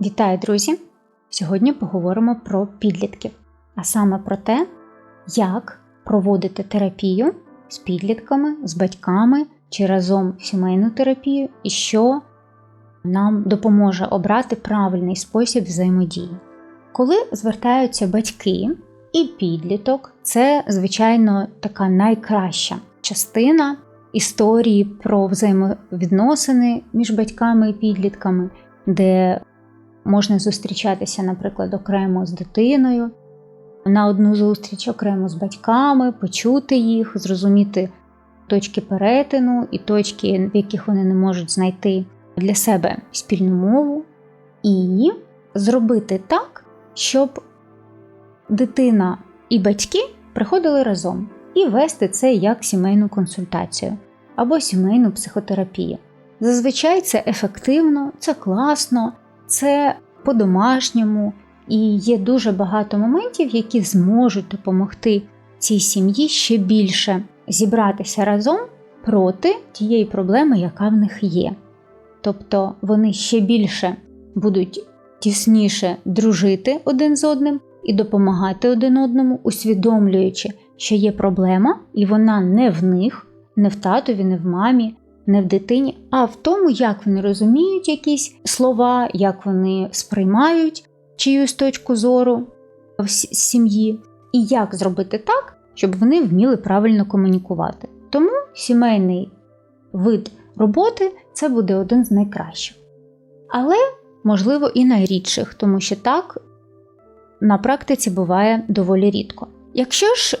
Вітаю, друзі! Сьогодні поговоримо про підлітків, а саме про те, як проводити терапію з підлітками, з батьками чи разом сімейну терапію, і що нам допоможе обрати правильний спосіб взаємодії. Коли звертаються батьки і підліток, це, звичайно, така найкраща частина історії про взаємовідносини між батьками і підлітками, де можна зустрічатися, наприклад, окремо з дитиною, на одну зустріч окремо з батьками, почути їх, зрозуміти точки перетину і точки, в яких вони не можуть знайти для себе спільну мову, і зробити так, щоб дитина і батьки приходили разом і вести це як сімейну консультацію або сімейну психотерапію. Зазвичай це ефективно, це класно, це по-домашньому, і є дуже багато моментів, які зможуть допомогти цій сім'ї ще більше зібратися разом проти тієї проблеми, яка в них є. Тобто вони ще більше будуть тісніше дружити один з одним і допомагати один одному, усвідомлюючи, що є проблема, і вона не в них, не в татові, не в мамі, не в дитині, а в тому, як вони розуміють якісь слова, як вони сприймають чиюсь точку зору в сім'ї, і як зробити так, щоб вони вміли правильно комунікувати. Тому сімейний вид роботи це буде один з найкращих. Але, можливо, і найрідших, тому що так на практиці буває доволі рідко. Якщо ж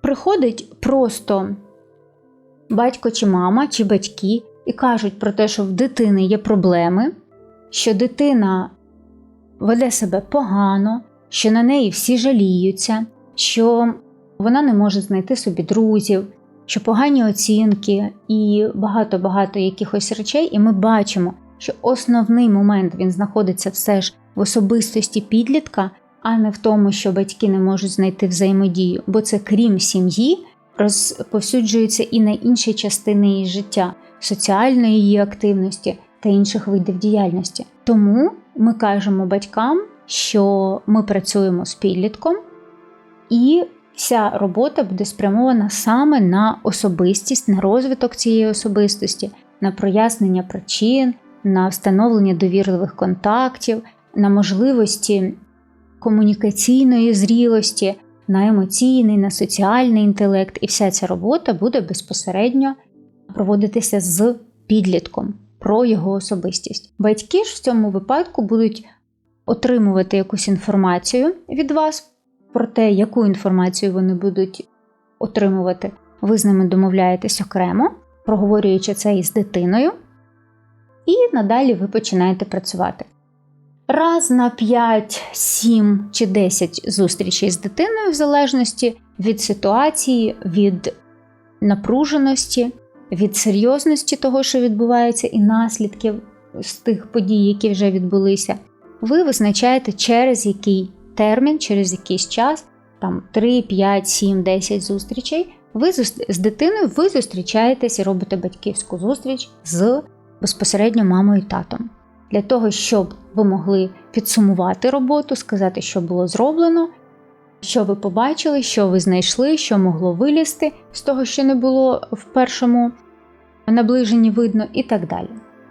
приходить просто батько чи мама, чи батьки і кажуть про те, що в дитини є проблеми, що дитина веде себе погано, що на неї всі жаліються, що вона не може знайти собі друзів, що погані оцінки і багато-багато якихось речей, і ми бачимо, що основний момент він знаходиться все ж в особистості підлітка, а не в тому, що батьки не можуть знайти взаємодію, бо це крім сім'ї, розповсюджується і на інші частини її життя, соціальної її активності та інших видів діяльності. Тому ми кажемо батькам, що ми працюємо з підлітком, і вся робота буде спрямована саме на особистість, на розвиток цієї особистості, на прояснення причин, на встановлення довірливих контактів, на можливості комунікаційної зрілості на емоційний, на соціальний інтелект, і вся ця робота буде безпосередньо проводитися з підлітком про його особистість. Батьки ж в цьому випадку будуть отримувати якусь інформацію від вас про те, яку інформацію вони будуть отримувати. Ви з ними домовляєтесь окремо, проговорюючи це із дитиною, і надалі ви починаєте працювати раз на 5, 7 чи 10 зустрічей з дитиною, в залежності від ситуації, від напруженості, від серйозності того, що відбувається, і наслідків з тих подій, які вже відбулися, ви визначаєте, через який термін, через якийсь час, там 3, 5, 7, 10 зустрічей. Ви з дитиною ви зустрічаєтесь і робите батьківську зустріч з безпосередньо мамою і татом для того, щоб ви могли підсумувати роботу, сказати, що було зроблено, що ви побачили, що ви знайшли, що могло вилізти з того, що не було в першому наближенні видно, і так далі.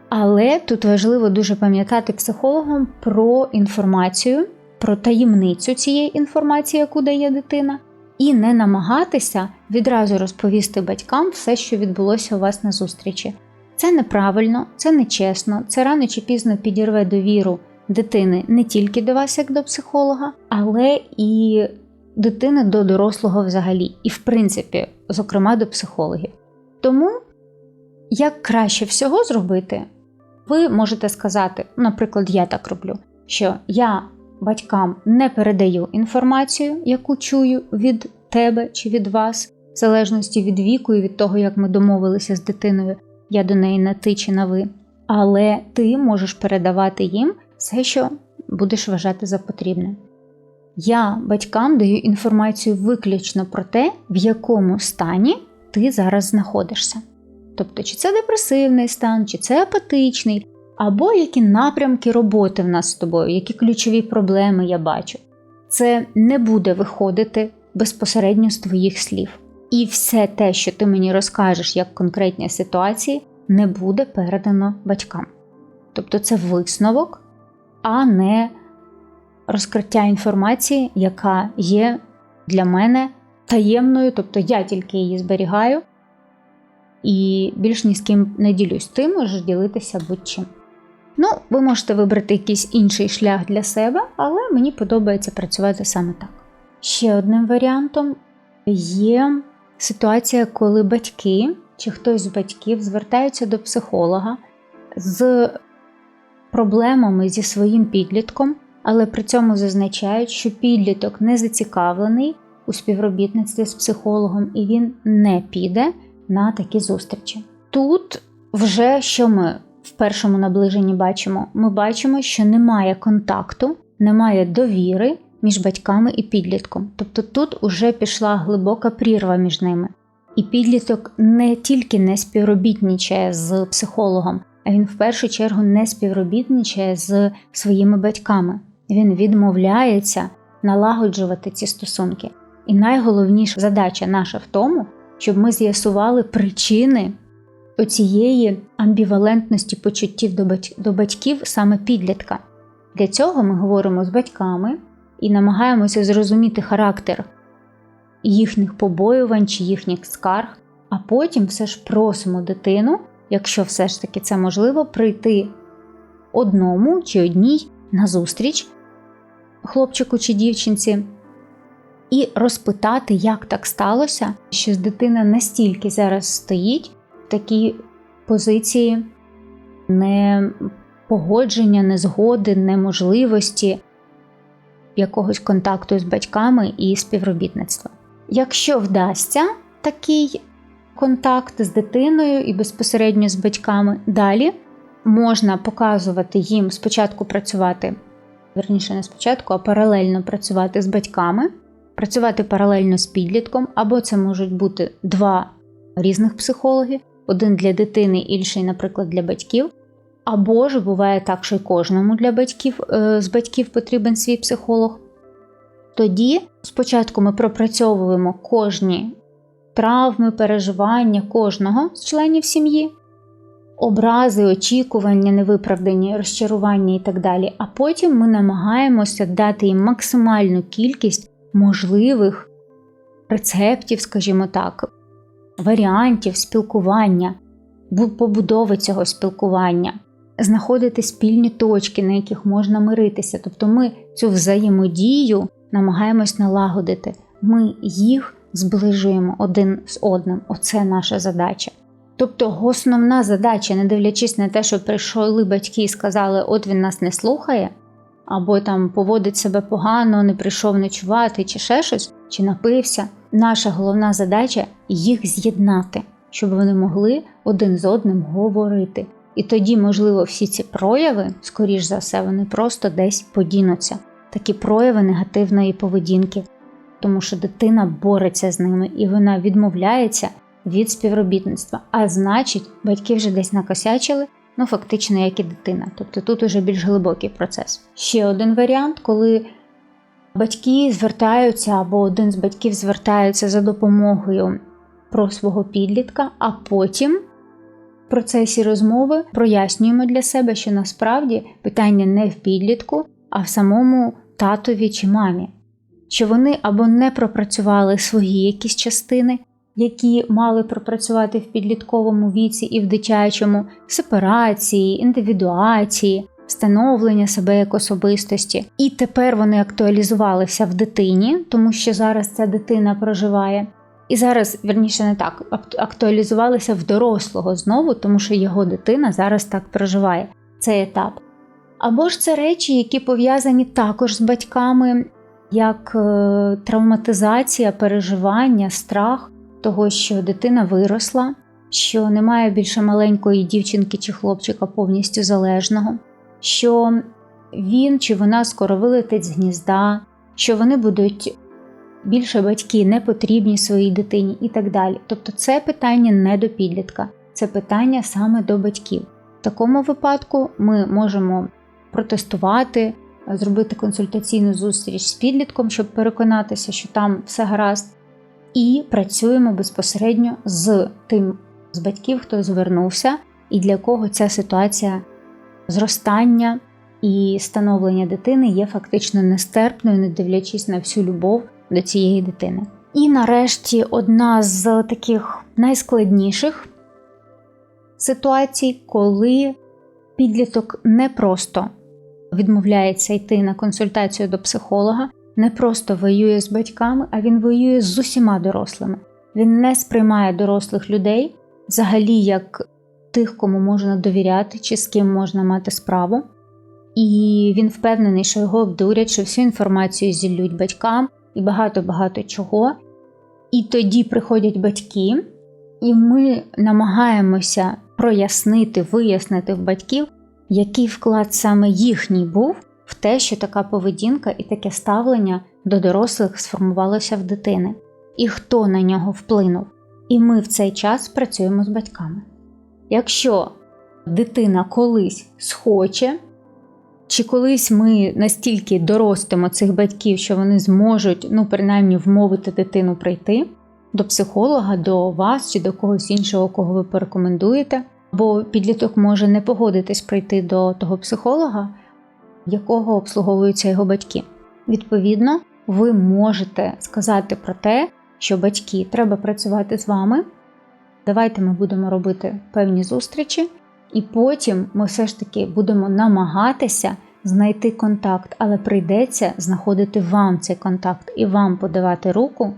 Але тут важливо дуже пам'ятати психологам про інформацію, про таємницю цієї інформації, яку дає дитина, і не намагатися відразу розповісти батькам все, що відбулося у вас на зустрічі. Це неправильно, це нечесно, це рано чи пізно підірве довіру дитини не тільки до вас, як до психолога, але і дитини до дорослого взагалі, і, в принципі, зокрема, до психологів. Тому, як краще всього зробити, ви можете сказати, наприклад, я так роблю, що я батькам не передаю інформацію, яку чую від тебе чи від вас, в залежності від віку і від того, як ми домовилися з дитиною я до неї на ти чи на ви, але ти можеш передавати їм все, що будеш вважати за потрібне. Я батькам даю інформацію виключно про те, в якому стані ти зараз знаходишся. Тобто, чи це депресивний стан, чи це апатичний, або які напрямки роботи в нас з тобою, які ключові проблеми я бачу. Це не буде виходити безпосередньо з твоїх слів. І все те, що ти мені розкажеш як конкретні ситуації, не буде передано батькам. Тобто це висновок, а не розкриття інформації, яка є для мене таємною, тобто я тільки її зберігаю і більш ні з ким не ділюсь. Ти можеш ділитися будь-чим. Ну, ви можете вибрати якийсь інший шлях для себе, але мені подобається працювати саме так. Ще одним варіантом є ситуація, коли батьки чи хтось з батьків звертаються до психолога з проблемами зі своїм підлітком, але при цьому зазначають, що підліток не зацікавлений у співробітництві з психологом і він не піде на такі зустрічі. Тут вже що ми в першому наближенні бачимо? Ми бачимо, що немає контакту, немає довіри між батьками і підлітком. Тобто тут уже пішла глибока прірва між ними. І підліток не тільки не співробітничає з психологом, а він в першу чергу не співробітничає з своїми батьками. Він відмовляється налагоджувати ці стосунки. І найголовніша задача наша в тому, щоб ми з'ясували причини оцієї амбівалентності почуттів до батьків саме підлітка. Для цього ми говоримо з батьками і намагаємося зрозуміти характер їхніх побоювань чи їхніх скарг, а потім все ж просимо дитину, якщо все ж таки це можливо, прийти одному чи одній на зустріч хлопчику чи дівчинці. І розпитати, як так сталося, що дитина настільки зараз стоїть в такій позиції непогодження, незгоди, неможливості якогось контакту з батьками і співробітництва. Якщо вдасться такий контакт з дитиною і безпосередньо з батьками, далі можна показувати їм спочатку працювати, верніше не спочатку, а паралельно працювати з батьками, працювати паралельно з підлітком, або це можуть бути два різних психологи, один для дитини, інший, наприклад, для батьків. Або ж буває так, що й кожному для батьків е, з батьків потрібен свій психолог. Тоді спочатку ми пропрацьовуємо кожні травми, переживання кожного з членів сім'ї, образи, очікування, невиправдані, розчарування і так далі. А потім ми намагаємося дати їм максимальну кількість можливих рецептів, скажімо так, варіантів спілкування, побудови цього спілкування. Знаходити спільні точки, на яких можна миритися. Тобто ми цю взаємодію намагаємось налагодити. Ми їх зближуємо один з одним. Оце наша задача. Тобто, основна задача, не дивлячись на те, що прийшли батьки і сказали, от він нас не слухає, або там поводить себе погано, не прийшов ночувати, чи ще щось, чи напився. Наша головна задача їх з'єднати, щоб вони могли один з одним говорити. І тоді, можливо, всі ці прояви, скоріш за все, вони просто десь подінуться такі прояви негативної поведінки, тому що дитина бореться з ними і вона відмовляється від співробітництва. А значить, батьки вже десь накосячили, ну фактично, як і дитина. Тобто тут уже більш глибокий процес. Ще один варіант, коли батьки звертаються або один з батьків звертається за допомогою про свого підлітка, а потім. Процесі розмови прояснюємо для себе, що насправді питання не в підлітку, а в самому татові чи мамі, що вони або не пропрацювали свої якісь частини, які мали пропрацювати в підлітковому віці і в дитячому, сепарації, індивідуації, встановлення себе як особистості. І тепер вони актуалізувалися в дитині, тому що зараз ця дитина проживає. І зараз, верніше, не так, актуалізувалися в дорослого знову, тому що його дитина зараз так проживає цей етап. Або ж це речі, які пов'язані також з батьками, як е, травматизація, переживання, страх того, що дитина виросла, що немає більше маленької дівчинки чи хлопчика повністю залежного, що він чи вона скоро вилетить з гнізда, що вони будуть більше батьки не потрібні своїй дитині і так далі. Тобто це питання не до підлітка, це питання саме до батьків. В такому випадку ми можемо протестувати, зробити консультаційну зустріч з підлітком, щоб переконатися, що там все гаразд, і працюємо безпосередньо з тим з батьків, хто звернувся, і для кого ця ситуація зростання і становлення дитини є фактично нестерпною, не дивлячись на всю любов до цієї дитини. І нарешті одна з таких найскладніших ситуацій, коли підліток не просто відмовляється йти на консультацію до психолога, не просто воює з батьками, а він воює з усіма дорослими. Він не сприймає дорослих людей взагалі як тих, кому можна довіряти чи з ким можна мати справу. І він впевнений, що його обдурять, що всю інформацію зіллють батькам і багато-багато чого. І тоді приходять батьки, і ми намагаємося прояснити, вияснити в батьків, який вклад саме їхній був в те, що така поведінка і таке ставлення до дорослих сформувалося в дитини, і хто на нього вплинув. І ми в цей час працюємо з батьками. Якщо дитина колись схоче, чи колись ми настільки доростимо цих батьків, що вони зможуть, ну, принаймні, вмовити дитину прийти до психолога, до вас чи до когось іншого, кого ви порекомендуєте, бо підліток може не погодитись прийти до того психолога, якого обслуговуються його батьки. Відповідно, ви можете сказати про те, що батьки треба працювати з вами. Давайте ми будемо робити певні зустрічі, і потім ми все ж таки будемо намагатися знайти контакт, але прийдеться знаходити вам цей контакт і вам подавати руку,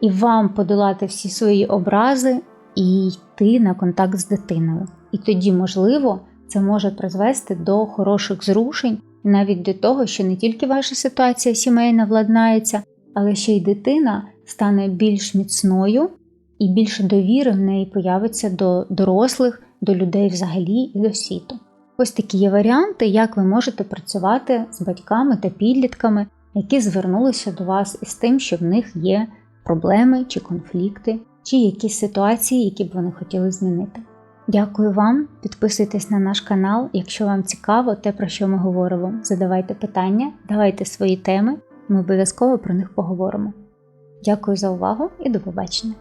і вам подолати всі свої образи і йти на контакт з дитиною. І тоді, можливо, це може призвести до хороших зрушень, навіть до того, що не тільки ваша ситуація сімейна владнається, але ще й дитина стане більш міцною і більше довіри в неї появиться до дорослих, до людей взагалі і до світу. Ось такі є варіанти, як ви можете працювати з батьками та підлітками, які звернулися до вас із тим, що в них є проблеми чи конфлікти, чи якісь ситуації, які б вони хотіли змінити. Дякую вам, підписуйтесь на наш канал, якщо вам цікаво те, про що ми говоримо. Задавайте питання, давайте свої теми, ми обов'язково про них поговоримо. Дякую за увагу і до побачення!